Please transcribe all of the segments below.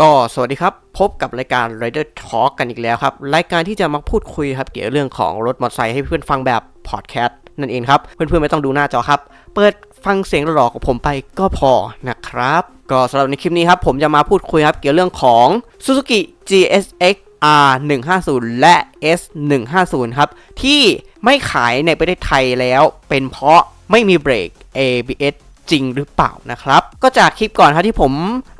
ก็สวัสดีครับ พบกับรายการ Rider Talk กันอีกแล้วครับ รายการที่จะมาพูดคุยครับ เกี่ยวกับเรื่องของรถมอเตอร์ไซค์ให้เพื่อนฟังแบบพอดแคสต์นั่นเองครับ เพื่อนๆไม่ต้องดูหน้าจอครับ เปิดฟังเสียงหล่อๆของผมไปก็พอนะครับ ก็สำหรับในคลิปนี้ครับ ผมจะมาพูดคุยครับ เกี่ยวกับเรื่องของ Suzuki GSX R 1 5 0 และ S 1 5 0 ครับ ที่ไม่ขายในประเทศไทยแล้วเป็นเพราะไม่มีเบรก ABS จริงหรือเปล่านะครับ ก็จากคลิปก่อนครับที่ผม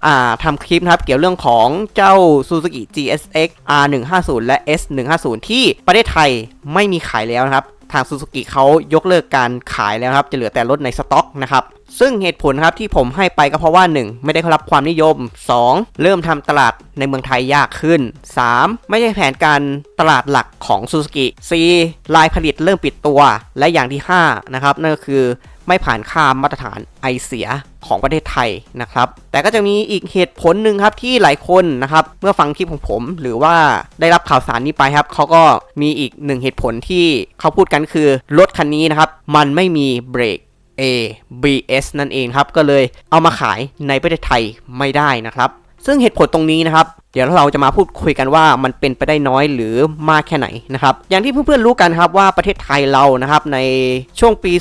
อ่าทำคลิปนะครับเกี่ยวเรื่องของเจ้า Suzuki GSX R 1 5 0 และ S 1 5 0 ที่ประเทศไทยไม่มีขายแล้วนะครับทาง Suzuki เขายกเลิกการขายแล้วครับ จะเหลือแต่รถในสต็อกนะครับ ซึ่งเหตุผลครับที่ผมให้ไปก็เพราะว่า 1. ไม่ได้รับความนิยม 2. เริ่มทำตลาดในเมืองไทยยากขึ้น 3. ไม่ใช่แผนการตลาดหลักของ Suzuki 4. ลายผลิตเริ่มปิดตัว และอย่างที่ 5 นะครับ นั่นก็คือ ไม่ผ่านค่ามาตรฐานไอเสียของประเทศไทยนะครับ แต่ก็จะมีอีกเหตุผลหนึ่งครับที่หลายคนนะครับเมื่อฟังคลิปของผม หรือว่าได้รับข่าวสารนี้ไปครับเขาก็มีอีกหนึ่งเหตุผลที่เขาพูดกันคือรถคันนี้นะครับ มันไม่มีเบรก ABS นั่นเองครับ ก็เลยเอามาขายในประเทศไทยไม่ได้นะครับ ซึ่งเหตุผลตรงนี้นะครับ เดี๋ยวเราจะมาพูดคุยกันว่ามันเป็นไปได้น้อยหรือมากแค่ไหนนะครับอย่างที่เพื่อนๆรู้กันครับว่าประเทศไทยเรานะครับในช่วงปี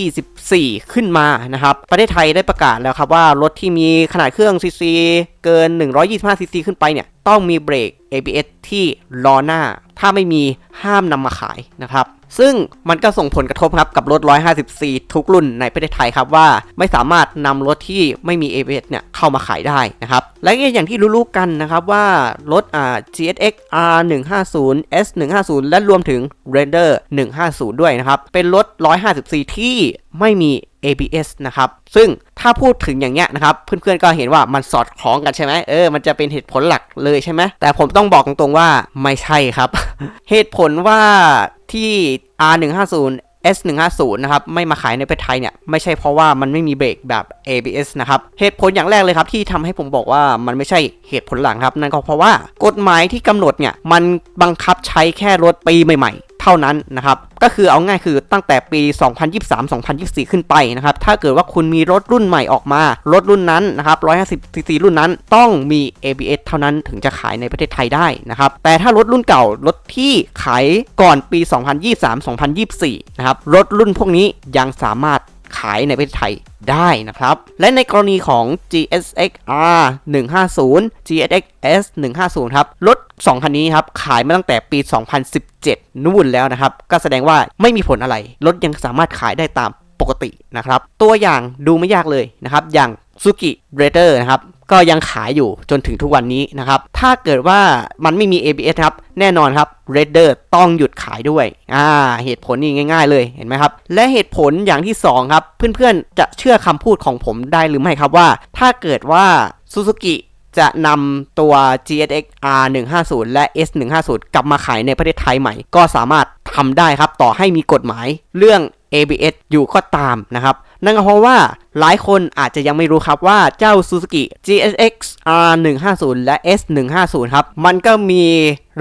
2024 ขึ้นมานะครับประเทศไทยได้ประกาศแล้วครับว่ารถที่มีขนาดเครื่องซีซีเกิน 125ซีซีขึ้นไปเนี่ยต้องมีเบรก ABS ที่ล้อหน้า ถ้าไม่มีห้ามนำมาขายนะครับ ซึ่งมันก็ส่งผลกระทบครับกับรถ 150C ทุกรุ่นในประเทศไทยครับว่าไม่สามารถนำรถที่ไม่มี ABS เนี่ยเข้ามาขายได้นะครับ และอย่างที่รู้ๆกันนะครับว่ารถอ่า GSX R 1 5 0 S 1 5 0และรวมถึง Raider 150 ด้วยนะครับ เป็นรถ 150C ที่ไม่มี ABS นะครับ ซึ่งถ้าพูดถึงอย่างเงี้ยนะครับ เพื่อนๆก็เห็นว่ามันสอดคล้องกันใช่ไหมเออ มันจะเป็นเหตุผลหลักเลยใช่ไหม แต่ผมต้องบอกตรงๆว่าไม่ใช่ครับ เหตุผลว่าที่ R 1 5 0 S 1 5 0 นะครับ ไม่มาขายในประเทศไทยเนี่ย ไม่ใช่เพราะว่ามันไม่มีเบรกแบบ ABS นะครับ เหตุผลอย่างแรกเลยครับ ที่ทำให้ผมบอกว่ามันไม่ใช่เหตุผลหลังครับ นั่นก็เพราะว่ากฎหมายที่กำหนดเนี่ย มันบังคับใช้แค่รถปีใหม่ๆ เท่านั้นนะครับ ก็คือเอาง่ายคือตั้งแต่ปี 2023-2024 ขึ้นไปนะครับ ถ้าเกิดว่าคุณมีรถรุ่นใหม่ออกมา รถรุ่นนั้นนะครับ 150 cc รุ่นนั้นต้องมี ABS เท่านั้นถึงจะขายในประเทศไทยได้นะครับ แต่ถ้ารถรุ่นเก่า รถที่ขายก่อนปี 2023-2024 นะครับ รถรุ่นพวกนี้ยังสามารถ ขายในประเทศไทยได้นะครับ และในกรณีของ GSX R 150 GSX S 150ครับ รถ 2 คันนี้ครับ ขายมาตั้งแต่ปี 2017 นู่นแล้วนะครับ ก็แสดงว่าไม่มีผลอะไร รถยังสามารถขายได้ตามปกตินะครับ ตัวอย่างดูไม่ยากเลยนะครับ อย่าง Suzuki Raider นะครับ ก็ยังขายอยู่จนถึงทุกวันนี้นะครับ ถ้าเกิดว่ามันไม่มี ABS ครับ แน่นอนครับ Raider ต้องหยุดขายด้วย อ่า เหตุผลนี่ง่าย ๆ เลยเห็นไหมครับ และเหตุผลอย่างที่ 2 ครับ เพื่อนๆ จะเชื่อคำพูดของผมได้หรือไม่ครับว่า ถ้าเกิดว่า Suzuki จะนำตัว GSX R 150และ S 150กลับมาขายในประเทศไทยใหม่ ก็สามารถทำได้ครับ ต่อให้มีกฎหมาย เรื่อง ABS อยู่ก็ตามนะครับ นั่นก็เพราะว่าหลายคนอาจจะยังไม่รู้ครับว่าเจ้า Suzuki GSX R 150 และ S 150 ครับ มันก็มี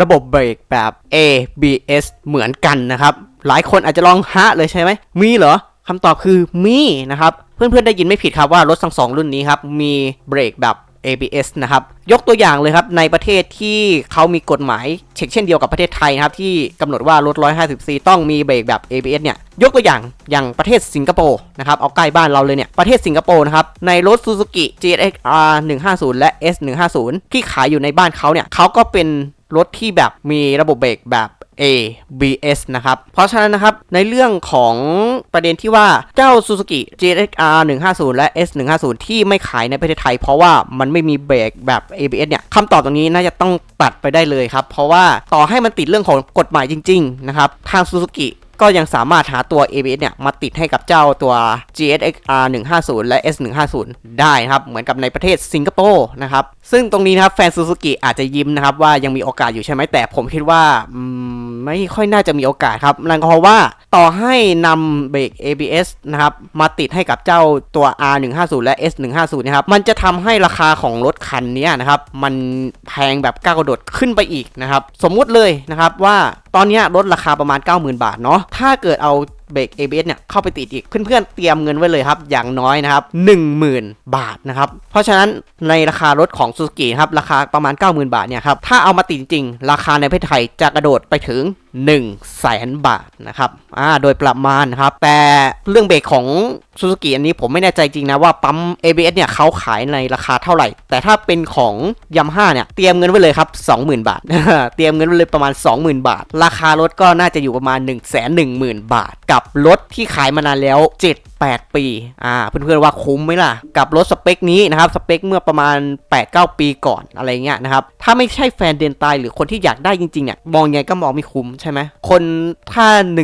ระบบเบรกแบบ ABS เหมือนกันนะครับ หลายคนอาจจะลองฮะเลยใช่ไหม มีเหรอคำตอบคือมีนะครับ เพื่อนๆได้ยินไม่ผิดครับว่ารถทั้งสองรุ่นนี้ครับ มีเบรกแบบ ABS นะครับ ยกตัวอย่างเลยครับ ในประเทศที่เขามีกฎหมายเช็คเช่นเดียวกับประเทศไทยนะครับ ที่กำหนดว่ารถ 150C ต้องมีเบรกแบบ ABS เนี่ย ยกตัวอย่างอย่างประเทศสิงคโปร์นะครับ เอาใกล้บ้านเราเลยเนี่ย ประเทศสิงคโปร์นะครับ ในรถ Suzuki GSX R 150 และ S 150ที่ขายอยู่ในบ้านเขาเนี่ยเขาก็เป็นรถที่แบบมีระบบเบรกแบบ ABS นะครับ เพราะฉะนั้นนะครับ ในเรื่องของประเด็นที่ว่าเจ้า Suzuki GSX-R 150 และ S 150ที่ไม่ขายในประเทศไทย เพราะว่ามันไม่มีเบรกแบบ ABS เนี่ยคำตอบตรงนี้น่าจะต้องตัดไปได้เลยครับ เพราะว่าต่อให้มันติดเรื่องของกฎหมายจริง ๆ นะครับ ทาง Suzuki ก็ยังสามารถหาตัว ABS เนี่ย มาติดให้กับเจ้าตัว GSX-R 150 และ S 150ได้นะครับ เหมือนกับในประเทศสิงคโปร์นะครับ ซึ่งตรงนี้นะครับแฟนซูซูกิอาจจะยิ้มนะครับว่ายังมีโอกาสอยู่ใช่ไหมแต่ผมคิดว่า ไม่ค่อยน่าจะมีโอกาสครับนั่นก็เพราะว่าต่อให้นำเบรก ABS นะครับมาติดให้กับเจ้าตัว R 150 และ S 150 นะครับมันจะทำให้ราคาของรถคันนี้นะครับมันแพงแบบก้าวกระโดดขึ้นไปอีกนะครับสมมุติเลยนะครับว่าตอนนี้รถราคาประมาณ 90,000 บาทเนาะถ้าเกิดเอา เบรก ABS เนี่ยเข้าไปติดอีกเพื่อนๆเตรียมเงินไว้เลยครับ อย่างน้อยนะครับ 10,000 บาทนะครับ เพราะฉะนั้นในราคารถของซูซูกิครับราคาประมาณ 90,000 บาทเนี่ยครับถ้าเอามาติดจริง ราคาในประเทศไทยจะกระโดดไปถึง1แสนบาทนะครับอ่าโดยประมาณครับ แต่เรื่องเบรกของ Suzuki อันนี้ผมไม่แน่ใจจริงนะว่าปั๊ม ABS เนี่ยเขาขายในราคาเท่าไหร่ แต่ถ้าเป็นของ Yamaha เนี่ยเตรียมเงินไว้เลยครับ 20,000 บาท เตรียมเงินไว้เลยประมาณ 20,000 บาท ราคารถก็น่าจะอยู่ประมาณ 1 1 0 0 0 0 บาท กับรถที่ขายมานานแล้ว 7 8 ปี อ่า เพื่อนๆว่าคุ้มไหมล่ะ กับรถสเปคนี้นะครับ สเปคเมื่อประมาณ 8-9 ปีก่อนอะไรเงี้ยนะครับ ถ้าไม่ใช่แฟนเดนตายหรือคนที่อยากได้จริงๆเนี่ย มองยังไงก็มองไม่คุ้มใช่ไหมคนถ้า1 1 0 0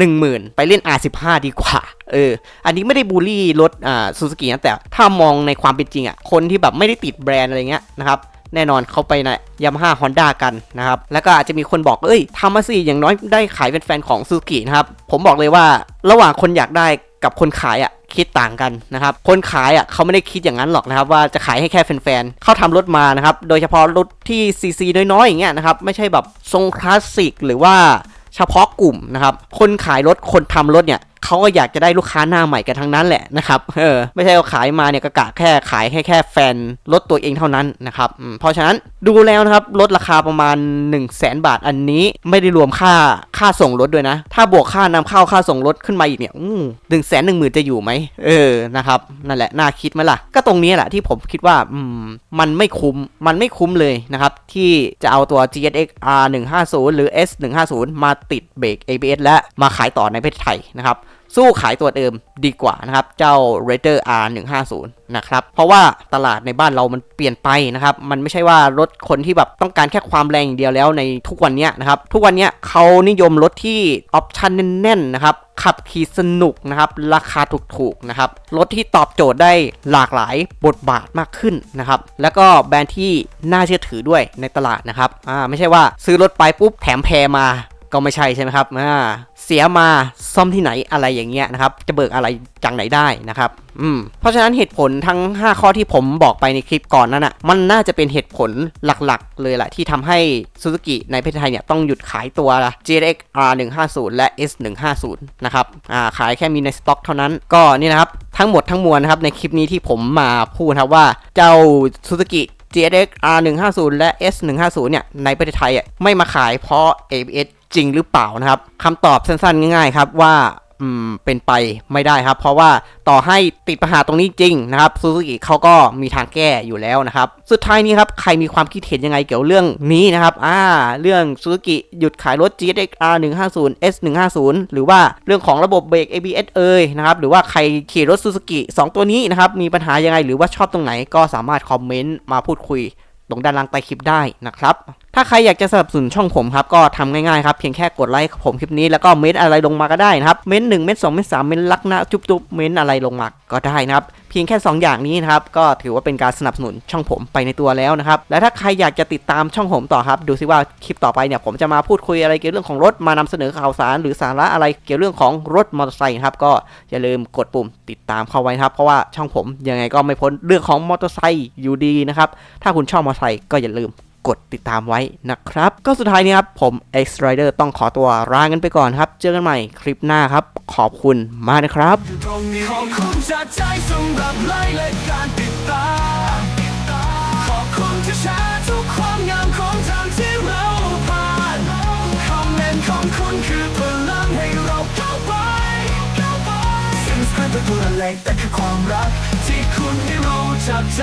0 0ไปเล่น R15 ดีกว่าเออ อันนี้ไม่ได้บูลลี่รถอ่าซูซูกินะแต่ถ้ามองในความเป็นจริงอะ คนที่แบบไม่ได้ติดแบรนด์อะไรเงี้ยนะครับแน่นอนเขาไปในยามาฮ่าฮอนด้ากันนะครับ แล้วก็อาจจะมีคนบอก เอ้ยทำมาสิอย่างน้อยได้ขายเป็นแฟนของซูซูกินะครับ ผมบอกเลยว่าระหว่างคนอยากได้กับคนขายอะ คิดต่างกันนะครับ คนขายอะเขาไม่ได้คิดอย่างนั้นหรอกนะครับ ว่าจะขายให้แค่แฟนๆเขาทำรถมานะครับ โดยเฉพาะรถที่ซีซีน้อยๆอย่างเงี้ยนะครับ ไม่ใช่แบบทรงคลาสสิกหรือว่าเฉพาะกลุ่มนะครับ คนขายรถคนทำรถเนี่ย เขาก็อยากจะได้ลูกค้าหน้าใหม่กันทั้งนั้นแหละนะครับเออไม่ใช่ว่าขายมาเนี่ยก็กะแค่ขายให้แค่แฟนรถตัวเองเท่านั้นนะครับเพราะฉะนั้นดูแล้วนะครับลดราคาประมาณ 1 0 0 0 0แสนบาทอันนี้ไม่ได้รวมค่าค่าส่งรถด้วยนะ ถ้าบวกค่านำเข้าค่าส่งรถขึ้นมาอีกเนี่ยหนึ่งแสนหนึ่งหมื่นจะอยู่ไหมเออนะครับนั่นแหละน่าคิดไหมล่ะ ก็ตรงนี้แหละที่ผมคิดว่าอืมมันไม่คุ้มมันไม่คุ้มเลยนะครับที่จะเอาตัว GSX R 1 5 0หรือ S 1 5 0มาติดเบรก ABS และมาขายต่อในประเทศไทยนะครับ สู้ขายตัวเดิมดีกว่านะครับ เจ้า r a d e r R 1 5 0นะครับ เพราะว่าตลาดในบ้านเรามันเปลี่ยนไปนะครับ มันไม่ใช่ว่ารถคนที่แบบต้องการแค่ความแรงอย่างเดียวแล้วในทุกวันนี้นะครับ ทุกวันนี้เขานิยมรถที่ออปชันแน่นๆนะครับ ขับขี่สนุกนะครับ ราคาถูกๆนะครับ รถที่ตอบโจทย์ได้หลากหลายบทบาทมากขึ้นนะครับ แล้วก็แบรนด์ที่น่าเชื่อถือด้วยในตลาดนะครับ อ่าไม่ใช่ว่าซื้อรถไปปุ๊บแถมแพรมาก็ไม่ใช่ใช่ไหมครับอ่า สียมาซ่อมที่ไหนอะไรอย่างเงี้ยนะครับ จะเบิกอะไรจากไหนได้นะครับ อืม เพราะฉะนั้นเหตุผลทั้ง 5 ข้อที่ผมบอกไปในคลิปก่อนนั้นอะ มันน่าจะเป็นเหตุผลหลักๆ เลยแหละที่ทำให้ Suzuki ในประเทศไทยเนี่ยต้องหยุดขายตัว GX R150 และ S150 นะครับ อ่า ขายแค่มีในสต็อกเท่านั้น ก็นี่นะครับ ทั้งหมดทั้งมวลนะครับในคลิปนี้ที่ผมมาพูดนะครับว่าเจ้า Suzuki GSX R150 และ S150 เนี่ยในประเทศไทยอะไม่มาขายเพราะ ABS จริงหรือเปล่านะครับคำตอบสั้นๆ ง่ายๆครับว่าอืมเป็นไปไม่ได้ครับ เพราะว่าต่อให้ติดปัญหาตรงนี้จริงนะครับซูซูกิเขาก็มีทางแก้อยู่แล้วนะครับ สุดท้ายนี้ครับ ใครมีความคิดเห็นยังไงเกี่ยวเรื่องนี้นะครับอ่าเรื่องซูซูกิหยุดขายรถ GSX R 1 5 0 S 1 5 0หรือว่าเรื่องของระบบเบรก ABS เอ่ยนะครับ หรือว่าใครขี่รถซูซูกิ2ตัวนี้นะครับ มีปัญหายังไงหรือว่าชอบตรงไหนก็สามารถคอมเมนต์มาพูดคุยตรงด้านล่างใต้คลิปได้นะครับ ถ้าใครอยากจะสนับสนุนช่องผมครับก็ทำง่ายๆครับเพียงแค่กดไลค์ผมคลิปนี้แล้วก็เม้นอะไรลงมาก็ได้นะครับเม้นหนึ่งเม้นสองเม้นสามเม้นลักนะจุ๊บจุ๊บเม้นอะไรลงมาก็ได้นะครับเพียงแค่ 2 อย่างนี้นะครับก็ถือว่าเป็นการสนับสนุนช่องผมไปในตัวแล้วนะครับและถ้าใครอยากจะติดตามช่องผมต่อครับดูซิว่าคลิปต่อไปเนี่ยผมจะมาพูดคุยอะไรเกี่ยวกับเรื่องของรถมานำเสนอข่าวสาร หรือสาระอะไรเกี่ยวกับเรื่องของรถมอเตอร์ไซค์นะครับก็อย่าลืมกดปุ่มติดตามเข้าไว้ครับเพราะว่าช่องผมยังไงก็ไม่พ้นเรื่องของมอเตอร์ไซค์อยู่ดีนะครับถ้าคุณชอบมอเตอร์ไซค์ก็อย่าลืม กดติดตามไว้นะครับ ก็สุดท้ายนี้ครับ ผม X Rider ต้องขอตัวลากันไปก่อนครับ เจอกันใหม่คลิปหน้าครับ ขอบคุณมากนะครับขอบคุณจากใจสำหรับไลค์และการติดตามขอบคุณที่แชร์ทุกความงามของทางที่เราผ่านคอมเมนต์ของคุณคือพลังให้เราก้าวไปสิ่งสำคัญเป็นตัวเล็กแต่คือความรัก ที่คุณให้รู้จากใจ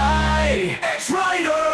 X Rider